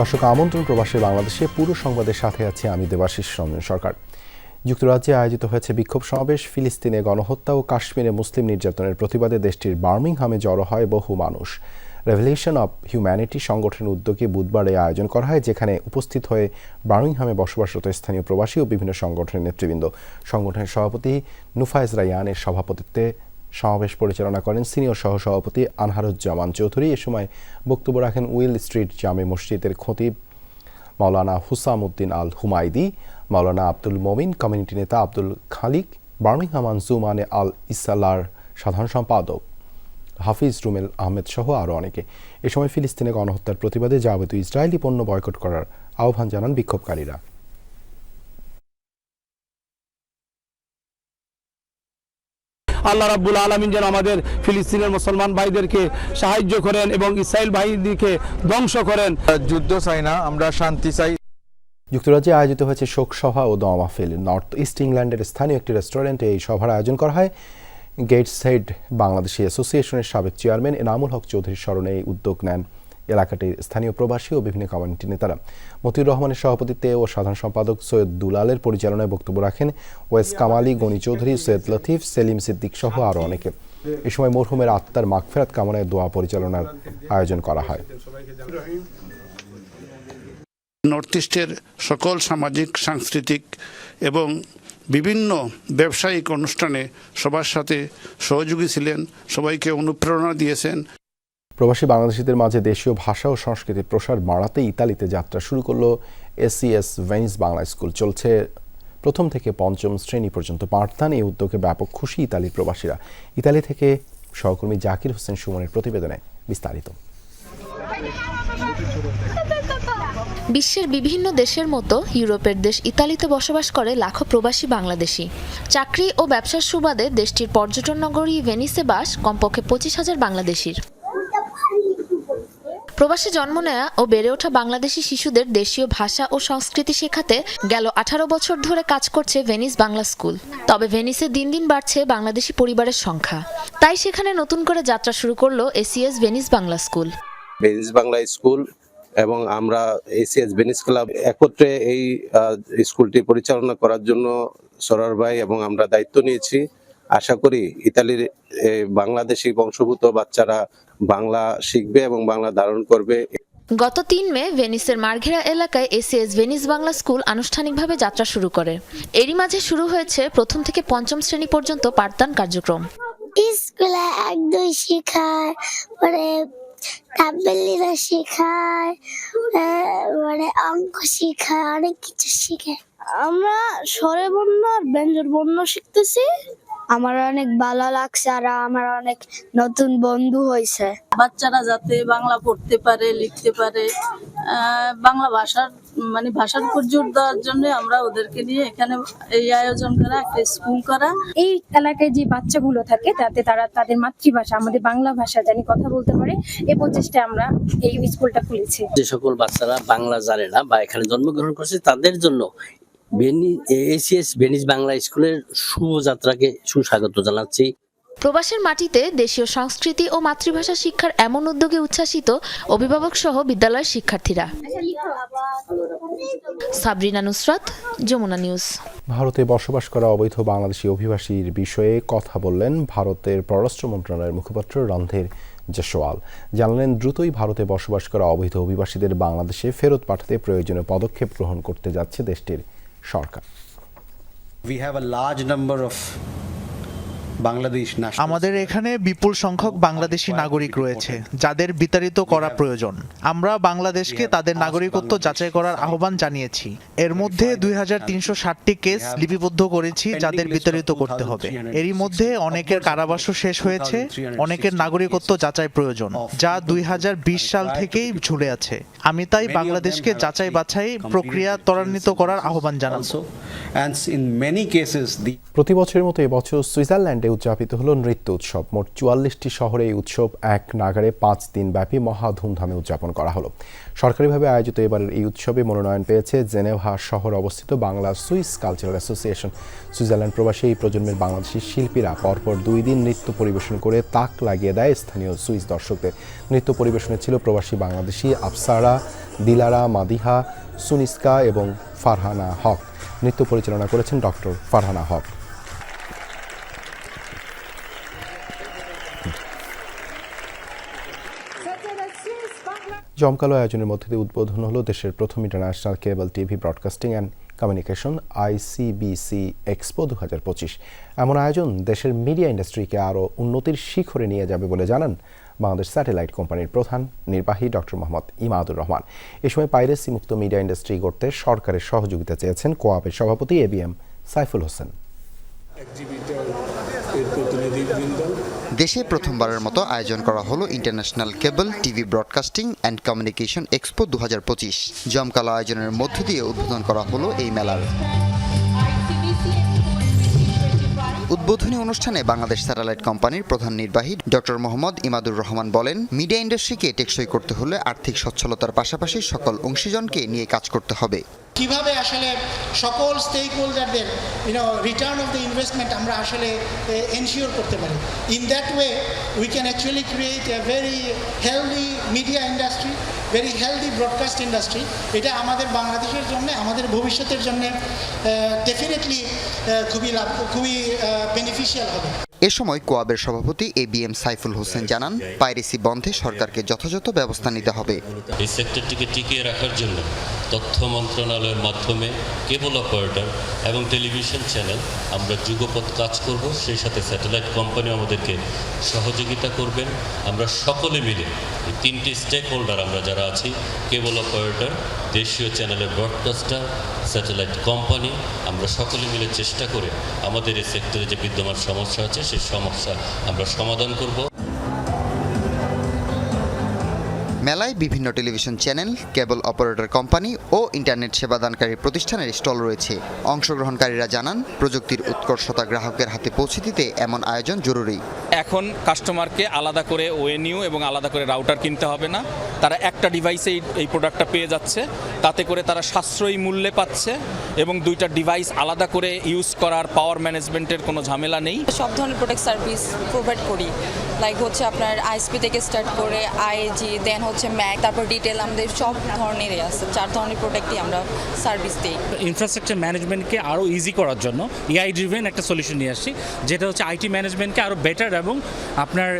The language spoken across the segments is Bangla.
দর্শক, আমন্ত্রণ প্রবাসে বাংলাদেশে পুরো সংবাদের সাথে আছে আমি দেবাশিস রঞ্জন সরকার। যুক্তরাজ্যে আয়োজিত হয়েছে বিক্ষোভ সমাবেশ। ফিলিস্তিনে গণহত্যা ও কাশ্মীরে মুসলিম নির্যাতনের প্রতিবাদে দেশটির বার্মিংহামে জড়ো হয় বহু মানুষ। রেভলিউশন অব হিউম্যানিটি সংগঠনের উদ্যোগে বুধবার এই আয়োজন করা হয়, যেখানে উপস্থিত হয়ে বার্মিংহামে বসবাসরত স্থানীয় প্রবাসী ও বিভিন্ন সংগঠনের নেতৃবৃন্দ। সংগঠনের সভাপতি নুফায়েজ রায়ানের সভাপতিত্বে সমাবেশ পরিচালনা করেন সিনিয়র সহসভাপতি আনহারুজ্জামান চৌধুরী। এ সময় বক্তব্য রাখেন উইল স্ট্রিট জামে মসজিদের খতিব মাওলানা হুসাম উদ্দিন আল হুমায়দি মাওলানা আব্দুল মমিন, কমিউনিটি নেতা আব্দুল খালিক, বার্মিংহাম আনজুমানে আল ইসালার সাধারণ সম্পাদক হাফিজ রুমেল আহমেদ সহ আরও অনেকে। এ সময় ফিলিস্তিনে গণহত্যার প্রতিবাদে যাবতীয় ইসরায়েলি পণ্য বয়কট করার আহ্বান জানান বিক্ষোভকারীরা। আল্লাহ রাব্বুল আলমিন যেন আমাদের ফিলিস্তিনের মুসলমান ভাইদেরকে সাহায্য করেন এবং ইসরায়েল ভাইদেরকে ধ্বংস করেন। যুদ্ধ চাই না আমরা শান্তি চাই। যুক্তরাজ্যে আয়োজিত হয়েছে শোক সভা ও দোয়া মাহফিল নর্থ ইস্ট ইংল্যান্ডের স্থানীয় একটি রেস্টুরেন্টে এই সভার আয়োজন করা হয়। গেটস হেড বাংলাদেশি অ্যাসোসিয়েশনের সাবেক চেয়ারম্যান এনামুল হক চৌধুরীর স্মরণে এই উদ্যোগ নেন। এলাকাটির স্থানীয় প্রবাসী ও বিভিন্ন কমিউনিটি নেতারা। মতিউর রহমানের সভাপতিত্বে ও সাধারণ সম্পাদক সৈয়দ দুলালের পরিচালনায় বক্তব্য রাখেন ওয়েস কামালি, গনি চৌধুরী, সৈয়দ লতিফ, সেলিম সিদ্দিক সহ আরও অনেকে। এ সময় মরহুমের আত্মার মাগফেরাত কামনায় দোয়া পরিচালনার আয়োজন করা হয়। নর্থ ইস্টের সকল সামাজিক, সাংস্কৃতিক এবং বিভিন্ন ব্যবসায়িক অনুষ্ঠানে সবার সাথে সহযোগী ছিলেন, সবাইকে অনুপ্রেরণা দিয়েছেন। প্রবাসী বাংলাদেশিদের মাঝে দেশীয় ভাষা ও সংস্কৃতির প্রসার বাড়াতে ইতালিতে যাত্রা শুরু করল এসিএস ভেনিস বাংলা স্কুল। চলছে প্রথম থেকে পঞ্চম শ্রেণি পর্যন্ত পাঠদান। এই উদ্যোগে ব্যাপক খুশি ইতালির প্রবাসীরা। ইতালি থেকে সহকর্মী জাকির হোসেন সুমনের প্রতিবেদনে বিস্তারিত। বিশ্বের বিভিন্ন দেশের মতো ইউরোপের দেশ ইতালিতে বসবাস করে লাখো প্রবাসী বাংলাদেশি। চাকরি ও ব্যবসার সুবাদে দেশটির পর্যটন নগরী ভেনিসে বাস কমপক্ষে পঁচিশ হাজার বাংলাদেশির। প্রবাসে জন্ম নেয়া ও বেড়ে ওঠা বাংলাদেশি শিশুদের দেশীয় ভাষা ও সংস্কৃতি শেখাতে গেল আঠারো বছর ধরে কাজ করছে ভেনিস বাংলা স্কুল। তবে ভেনিসে দিন দিন বাড়ছে বাংলাদেশি পরিবারের সংখ্যা। তাই সেখানে নতুন করে যাত্রা শুরু করল ACS Venice Bangla school. Venice Bangla school এবং আমরা এসিএস ভেনিস ক্লাব একত্রে এই স্কুলটি পরিচালনা করার জন্য সরার ভাই এবং আমরা দায়িত্ব নিয়েছি। আশা করি ইতালির বাংলাদেশি বংশভূত বাচ্চারা বাংলা শিখবে এবং বাংলা ধারণ করবে। গত তিন মে ভেনিসের মার্ঘেরা এলাকায় এসিএস ভেনিস বাংলা স্কুল আনুষ্ঠানিকভাবে যাত্রা শুরু করে। এরই মাঝে শুরু হয়েছে প্রথম থেকে পঞ্চম শ্রেণি পর্যন্ত পাঠদান কার্যক্রম। স্কুলে এক দুই শেখায় পরে তাবেলিরা শেখায় আহ, মানে অঙ্ক শেখায় অনেক কিছু শেখায় আমরা স্বরে বর্ণ আর ব্যঞ্জন বর্ণ শিখতেছি। আমার অনেক ভালো লাগছে আর আমার অনেক নতুন বন্ধু হয়েছে। বাচ্চারা যাতে বাংলা পড়তে পারে লিখতে পারে আহ, বাংলা ভাষার মানে ভাষার উপর জোর দেওয়ার জন্য আমরা ওদেরকে নিয়ে এখানে এই আয়োজন করা একটা স্কুল করা। এই এলাকায় যে বাচ্চাগুলো থাকে তাতে তারা তাদের মাতৃভাষা আমাদের বাংলা ভাষা জানি কথা বলতে পারে এই প্রচেষ্টায় আমরা এই স্কুলটা খুলেছি। যে সকল বাচ্চারা বাংলা জানে না বা এখানে জন্মগ্রহণ করছে তাদের জন্য এসিএস ভেনিস বাংলা স্কুলের শুভযাত্রাকে সুস্বাগত জানাচ্ছি। প্রবাসের মাটিতে দেশীয় সংস্কৃতি ও মাতৃভাষা শিক্ষার এমন উদ্যোগে উচ্ছ্বাসিত অভিভাবক সহ বিদ্যালয়ের শিক্ষার্থীরা। সাবরিনা নুসরাত যমুনা নিউজ। ভারতে বসবাস করা অবৈধ বাংলাদেশি অভিবাসীর বিষয়ে কথা বললেন ভারতের পররাষ্ট্র মন্ত্রণালয়ের মুখপাত্র রন্ধের জসওয়াল জানালেন দ্রুতই ভারতে বসবাস করা অবৈধ অভিবাসীদের বাংলাদেশে ফেরত পাঠাতে প্রয়োজনীয় পদক্ষেপ গ্রহণ করতে যাচ্ছে দেশটির সরকার We have a large number of Nationals. আমাদের এখানে বিপুল সংখ্যক বাংলাদেশি নাগরিক রয়েছে যাদের বিতাড়িত করা প্রয়োজন। আমরা বাংলাদেশকে তাদের নাগরিকত্ব যাচাই করার আহ্বান জানিয়েছি। এর মধ্যে দুই হাজার তিনশো ষাটটি কেস লিপিবদ্ধ করেছি যাদের বিতাড়িত করতে হবে। এরই মধ্যে অনেকের কারাবাসও শেষ হয়েছে অনেকের নাগরিকত্ব যাচাই প্রয়োজন যা দুই হাজার বিশ সাল থেকেই ঝুলে আছে। আমি তাই বাংলাদেশকে যাচাই বাছাই প্রক্রিয়া ত্বরান্বিত করার আহ্বান জানাব। প্রতি বছরের মতো এবছর সুইজারল্যান্ডে উদযাপিত হলো নৃত্য উৎসব। মোট চুয়াল্লিশটি শহরে এই উৎসব এক নাগারে পাঁচ দিন ব্যাপী মহা ধুমধামে উদযাপন করা হলো। সরকারিভাবে আয়োজিত এবারের এই উৎসবে মনোনয়ন পেয়েছে জেনেভা শহর অবস্থিত Bangla Swiss cultural association. Switzerland প্রবাসী এই প্রজন্মের বাংলাদেশি শিল্পীরা পরপর দুই দিন নৃত্য পরিবেশন করে তাক লাগিয়ে দেয় স্থানীয় সুইস দর্শকদের। নৃত্য পরিবেশনে ছিল প্রবাসী বাংলাদেশি আফসারা, দিলারা, মাদিহা, সুনিস্কা এবং ফারহানা হক। নৃত্য পরিচালনা করেছেন ডক্টর ফারহানা হক। জমকালো আয়োজনের মধ্যে দিয়ে উদ্বোধন হলো দেশের প্রথম international cable TV broadcasting and communication ICBC expo দু হাজার পঁচিশ। এমন আয়োজন দেশের মিডিয়া ইন্ডাস্ট্রিকে আরও উন্নতির শিখরে নিয়ে যাবে বলে জানান বাংলাদেশ স্যাটেলাইট কোম্পানির প্রধান নির্বাহী ডক্টর মোহাম্মদ ইমাদুর রহমান। এ সময় পাইরেসি মুক্ত মিডিয়া ইন্ডাস্ট্রি গড়তে সরকারের সহযোগিতা চেয়েছেন কোয়াবের সভাপতি A B M Saiful Hossain. দেশে প্রথমবারের মতো আয়োজন করা হলো international cable TV broadcasting and communication expo দু জমকালো আয়োজনের মধ্য দিয়ে উদ্বোধন করা হলো এই মেলার। উদ্বোধনী অনুষ্ঠানে বাংলাদেশ স্যাটেলাইট কোম্পানির প্রধান নির্বাহী ডক্টর মোহাম্মদ ইমাদুর রহমান বলেন, মিডিয়া ইন্ডাস্ট্রিকে টেকসই করতে হলে আর্থিক সচ্ছলতার পাশাপাশি সকল অংশীজনকে নিয়ে কাজ করতে হবে। কীভাবে আসলে সকল স্টেক হোল্ডারদের you know return of the investment আমরা আসলে এনশিওর করতে পারি? In that way we can actually create a very healthy media industry very healthy broadcast industry এটা আমাদের বাংলাদেশের জন্য আমাদের ভবিষ্যতের জন্য ডেফিনেটলি খুবই লাভ খুবই বেনিফিশিয়াল হবে। এ সময় কোয়াবের সভাপতি A B M Saiful Hossain জানান পাইরেসি বন্ধে সরকারকে যথাযথ ব্যবস্থা নিতে হবে। এই সেক্টরটিকে টিকিয়ে রাখার জন্য তথ্য মন্ত্রণালয়ের মাধ্যমে কেবল অপারেটর এবং টেলিভিশন চ্যানেল আমরা যুগপৎ কাজ করব। সেই সাথে স্যাটেলাইট কোম্পানি আমাদেরকে সহযোগিতা করবেন। আমরা সকলে মিলে এই তিনটি স্টেক হোল্ডার আমরা যারা আছি, কেবল অপারেটর, দেশীয় চ্যানেলের ব্রডকাস্টার স্যাটেলাইট কোম্পানি, আমরা সকলে মিলে চেষ্টা করে আমাদের এই সেক্টরে যে বিদ্যমান সমস্যা আছে, সেই সমস্যা আমরা সমাধান করব। মেলায় বিভিন্ন television channel cable operator company ও ইন্টারনেট সেবাদানকারী প্রতিষ্ঠানের স্টল রয়েছে। অংশগ্রহণকারীরা জানান প্রযুক্তির উৎকর্ষতা গ্রাহকের হাতে পৌঁছে দিতে এমন আয়োজন জরুরি। এখন কাস্টমারকে আলাদা করে ওএনইউ এবং আলাদা করে রাউটার কিনতে হবে না। তারা একটা ডিভাইসেই এই প্রোডাক্টটা পেয়ে যাচ্ছে। তাতে করে তারা সাশ্রয়ী মূল্যে পাচ্ছে এবং দুইটা ডিভাইস আলাদা করে ইউজ করার পাওয়ার ম্যানেজমেন্টের কোনো ঝামেলা নেই। সব ধরনের প্রোডাক্ট সার্ভিস প্রোভাইড করি। লাইক হচ্ছে আপনার আইএসপি থেকে স্টার্ট করে আইএজি দেন হচ্ছে ম্যাক তারপর ডিটেল আমাদের সব ধরনেরই আছে। চার ধরনের প্রোডাক্টই আমরা সার্ভিস দিই। ইনফ্রাস্ট্রাকচার ম্যানেজমেন্টকে আরও ইজি করার জন্য এআই ড্রিভেন একটা সলিউশন নিয়ে আসছি যেটা হচ্ছে আইটি ম্যানেজমেন্টকে আরও বেটার এবং আপনার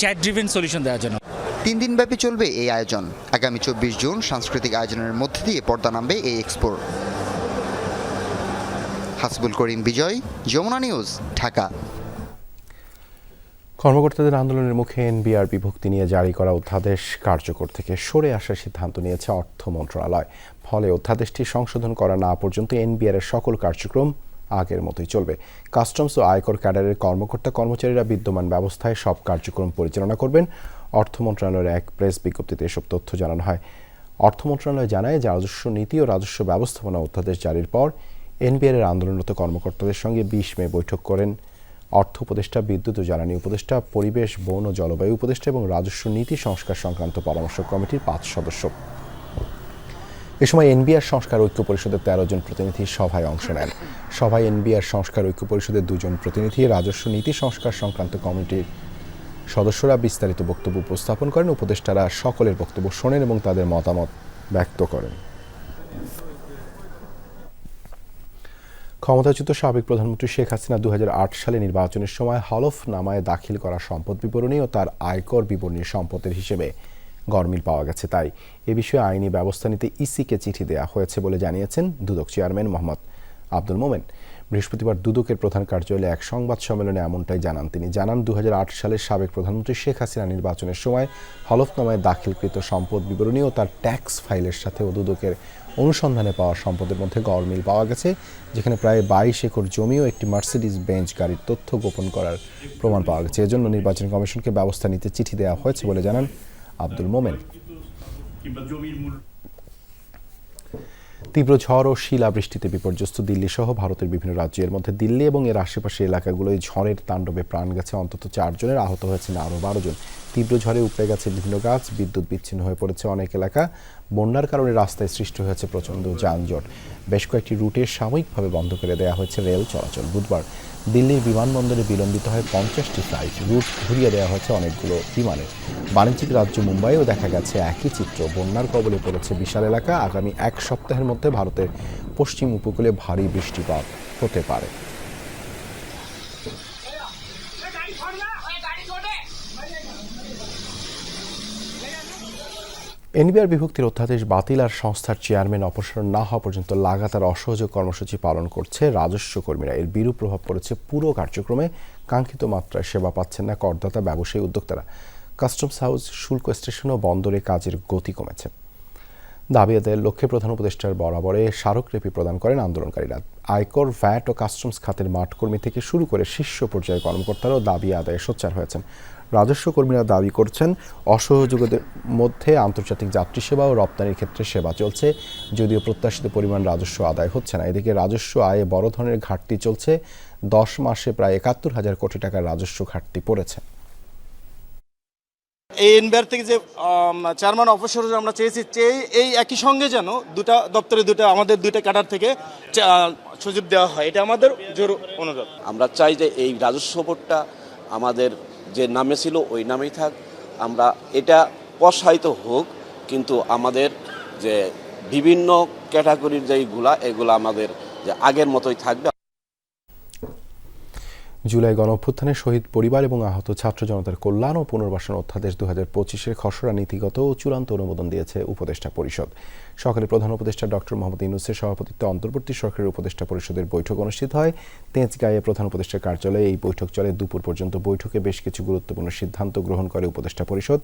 চ্যাট ড্রিভেন সলিউশন দেওয়ার জন্য। তিন দিনব্যাপী চলবে এই আয়োজন। আগামী চব্বিশ জুন সাংস্কৃতিক আয়োজনের মধ্যে দিয়ে পর্দা নামবে এই এক্সপোর হাসবুল করিম বিজয় যমুনা নিউজ ঢাকা। কর্মকর্তাদের আন্দোলনের মুখে এনবিআর বিভক্তি নিয়ে জারি করা অধ্যাদেশ কার্যকর থেকে সরে আসার সিদ্ধান্ত নিয়েছে অর্থ মন্ত্রণালয়। ফলে অধ্যাদেশটি সংশোধন করা না পর্যন্ত এনবিআর এর সকল কার্যক্রম আগের মতোই চলবে। কাস্টমস ও আয়কর ক্যাডারের কর্মকর্তা কর্মচারীরা বিদ্যমান ব্যবস্থায় সব কার্যক্রম পরিচালনা করবেন। অর্থ মন্ত্রণালয়ের এক প্রেস বিজ্ঞপ্তিতে এসব তথ্য জানানো হয়। অর্থ মন্ত্রণালয় জানায় যে রাজস্ব নীতি ও রাজস্ব ব্যবস্থাপনা অধ্যাদেশ জারির পর এনবিআর এর আন্দোলনরত কর্মকর্তাদের সঙ্গে বিশ মে বৈঠক করেন অর্থ উপদেষ্টা, বিদ্যুৎ ও জ্বালানি উপদেষ্টা, পরিবেশ, বন ও জলবায়ু উপদেষ্টা এবং রাজস্ব নীতি সংস্কার সংক্রান্ত পরামর্শ কমিটির পাঁচ সদস্য। এ সময় এনবিআর সংস্কার ঐক্য পরিষদের তেরো জন প্রতিনিধি সভায় অংশ নেন। সভায় এনবিআর সংস্কার ঐক্য পরিষদের দুজন প্রতিনিধি, রাজস্ব নীতি সংস্কার সংক্রান্ত কমিটির সদস্যরা বিস্তারিত বক্তব্য উপস্থাপন করেন। উপদেষ্টারা সকলের বক্তব্য শোনেন এবং তাদের মতামত ব্যক্ত করেন। ক্ষমতাচ্যুত সাবেক প্রধানমন্ত্রী শেখ হাসিনা দু হাজার আট সালে নির্বাচনের সময় হলফনামায় দাখিল করা সম্পদ বিবরণী ও তার আয়কর বিবরণী সম্পদের হিসেবে গরমিল পাওয়া গেছে তাই। এ বিষয়ে আইনি ব্যবস্থা নিতে ইসিকে চিঠি দেওয়া হয়েছে বলে জানিয়েছেন দুদক চেয়ারম্যান মোহাম্মদ আব্দুল মোমেন। বৃহস্পতিবার দুদকের প্রধান কার্যালয়ে এক সংবাদ সম্মেলনে এমনটাই জানান তিনি। জানান দু হাজার আট সালের সাবেক প্রধানমন্ত্রী শেখ হাসিনা নির্বাচনের সময় হলফনামায় দাখিলকৃত সম্পদ বিবরণী ও তার ট্যাক্স ফাইলের সাথে দুদকের অনুসন্ধানে পাওয়া সম্পদের মধ্যে গড়মিল পাওয়া গেছে, যেখানে প্রায় বাইশ একর জমি ও একটি মার্সিডিজ বেঞ্চ গাড়ির তথ্য গোপন করার প্রমাণ পাওয়া গেছে। এজন্য নির্বাচন কমিশনকে ব্যবস্থা নিতে চিঠি দেওয়া হয়েছে বলে জানান আব্দুল মোমেন। তীব্র ঝড় ও শিলাবৃষ্টিতে বিপর্যস্ত দিল্লি সহ ভারতের বিভিন্ন রাজ্যের মধ্যে দিল্লি এবং এর আশেপাশের এলাকাগুলোয় ঝড়ের তাণ্ডবে প্রাণ গেছে। অন্তত চারজনের আহত হয়েছেন আরও বারো জন। তীব্র ঝড়ে উপড়ে গেছে বিভিন্ন গাছ, বিদ্যুৎ বিচ্ছিন্ন হয়ে পড়েছে অনেক এলাকা। বন্যার কারণে রাস্তায় সৃষ্টি হয়েছে প্রচণ্ড যানজট। বেশ কয়েকটি রুটে সাময়িকভাবে বন্ধ করে দেওয়া হয়েছে রেল চলাচল। বুধবার দিল্লির বিমানবন্দরে বিলম্বিত হয় পঞ্চাশটি ফ্লাইট। রুট ঘুরিয়ে দেওয়া হয়েছে অনেকগুলো বিমানের। বাণিজ্যিক রাজ্য মুম্বাইও দেখা গেছে একই চিত্র। বন্যার কবলে পড়েছে বিশাল এলাকা। আগামী এক সপ্তাহের মধ্যে ভারতের পশ্চিম উপকূলে ভারী বৃষ্টিপাত হতে পারে। এনবিআর বিভক্তির অধ্যাদেশ বাতিল আর সংস্থার চেয়ারম্যান অপসারণ না হওয়া পর্যন্ত লাগাতার অসহযোগ কর্মসূচি পালন করছে রাজস্ব কর্মীরা। এর বিরূপ প্রভাব পড়েছে পুরো কার্যক্রমে। কাঙ্ক্ষিত মাত্রায় সেবা পাচ্ছেন না করদাতা, ব্যবসায়ী, উদ্যোক্তারা। কাস্টমস হাউস, শুল্ক স্টেশন ও বন্দরে কাজের গতি কমেছে। দাবি আদায়ের লক্ষ্যে প্রধান উপদেষ্টার বরাবরে স্মারকলিপি প্রদান করেন আন্দোলনকারীরা। আয়কর, ভ্যাট ও কাস্টমস খাতের মাঠকর্মী থেকে শুরু করে শীর্ষ পর্যায়ের কর্মকর্তারাও দাবি আদায়ে সোচ্চার হয়েছেন। রাজস্ব কর্মীরা দাবি করছেন অসহযোগীদের মধ্যে আন্তর্জাতিক যাত্রী সেবা ও রপ্তানির ক্ষেত্রে সেবা চলছে যদিও প্রত্যাশিত পরিমাণ রাজস্ব আদায় হচ্ছে না। এদিকে রাজস্ব আয়ে বড় ধরনের ঘাটতি চলছে দশ মাসে প্রায় একাত্তর হাজার কোটি টাকার রাজস্ব ঘাটতি পড়েছে। এই এনবিআর থেকে যে চেয়ারম্যান অবসর আমরা চেয়েছি চেয়ে এই একই সঙ্গে যেন দুটা দপ্তরে দুটা আমাদের দুইটা ক্যাডার থেকে চা- সুযোগ দেওয়া হয়। এটা আমাদের জোর অনুরোধ। আমরা চাই যে এই রাজস্ব বোর্ডটা আমাদের যে নামে ছিল ওই নামেই থাক। আমরা এটা প্রসারিত হোক, কিন্তু আমাদের যে বিভিন্ন ক্যাটাগরির যেইগুলা, এগুলো আমাদের যে আগের মতোই থাকবে। জুলাই গণ অভ্যুত্থানে শহীদ পরিবার এবং আহত ছাত্র জনতার কল্যাণ ও পুনর্বাসন অধ্যাদেশ দু হাজার পঁচিশের খসড়া নীতিগত ও চূড়ান্ত অনুমোদন দিয়েছে উপদেষ্টা পরিষদ। সকালে প্রধান উপদেষ্টা ডক্টর মোহাম্মদ ইউনুসের সভাপতিত্বে অন্তর্বর্তী সরকারের উপদেষ্টা পরিষদের বৈঠক অনুষ্ঠিত হয়। তেজগাঁয়ে প্রধান উপদেষ্টার কার্যালয়ে এই বৈঠক চলে। দুপুর পর্যন্ত বৈঠকে বেশ কিছু গুরুত্বপূর্ণ সিদ্ধান্ত গ্রহণ করে উপদেষ্টা পরিষদ।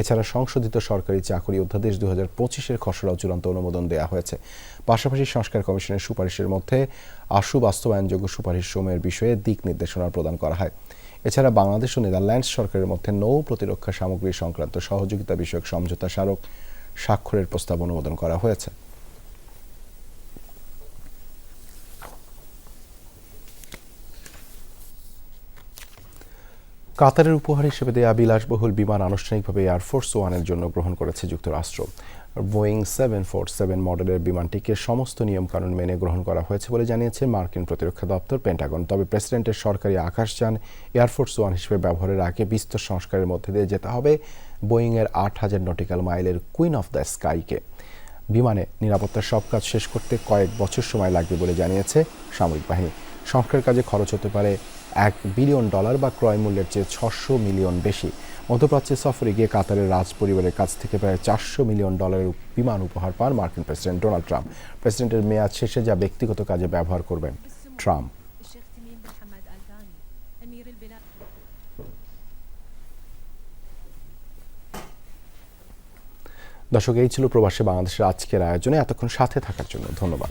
এছাড়া সংশোধিত সরকারি চাকরি অধ্যাদেশ দু হাজার পঁচিশের খসড়াও চূড়ান্ত অনুমোদন দেওয়া হয়েছে। পাশাপাশি সংস্কার কমিশনের সুপারিশের মধ্যে আশু বাস্তবায়নযোগ্য সুপারিশ সময়ের বিষয়ে দিক নির্দেশনা প্রদান করা হয়। এছাড়া বাংলাদেশ ও নেদারল্যান্ডস সরকারের মধ্যে নৌ প্রতিরক্ষা সামগ্রী সংক্রান্ত সহযোগিতা বিষয়ক সমঝোতা স্মারক স্বাক্ষরের প্রস্তাব অনুমোদন করা হয়েছে। কাতারের উপহার হিসেবে দেয়া বিলাসবহুল বিমান আনুষ্ঠানিকভাবে এয়ারফোর্স ওয়ানের জন্য গ্রহণ করেছে যুক্তরাষ্ট্র। বোয়িং সেভেন ফোর সেভেন মডেলের বিমানটিকে সমস্ত নিয়মকানুন মেনে গ্রহণ করা হয়েছে বলে জানিয়েছে মার্কিন প্রতিরক্ষা দপ্তর পেন্টাগন তবে প্রেসিডেন্টের সরকারি আকাশযান এয়ারফোর্স ওয়ান হিসেবে ব্যবহারের আগে বিস্তর সংস্কারের মধ্যে দিয়ে যেতে হবে বোয়িংয়ের আট হাজার নটিক্যাল মাইলের কুইন অফ দ্য স্কাইকে বিমানে নিরাপত্তার সব কাজ শেষ করতে কয়েক বছর সময় লাগবে বলে জানিয়েছে সামরিক বাহিনী। সংস্কার কাজে খরচ হতে পারে এক বিলিয়ন ডলার বা ক্রয় মূল্যের চেয়ে ছশো মিলিয়ন বেশি। মধ্যপ্রাচ্যে সফরে গিয়ে কাতারের রাজ পরিবারের কাছ থেকে প্রায় চারশো মিলিয়ন ডলারের বিমান উপহার পান মার্কিন প্রেসিডেন্ট ডোনাল্ড ট্রাম্প। প্রেসিডেন্টের মেয়াদ শেষে যা ব্যক্তিগত কাজে ব্যবহার করবেন, ট্রাম্প। দর্শক, এই ছিল প্রবাসী বাংলাদেশের আজকের আয়োজনে। এতক্ষণ সাথে থাকার জন্য ধন্যবাদ।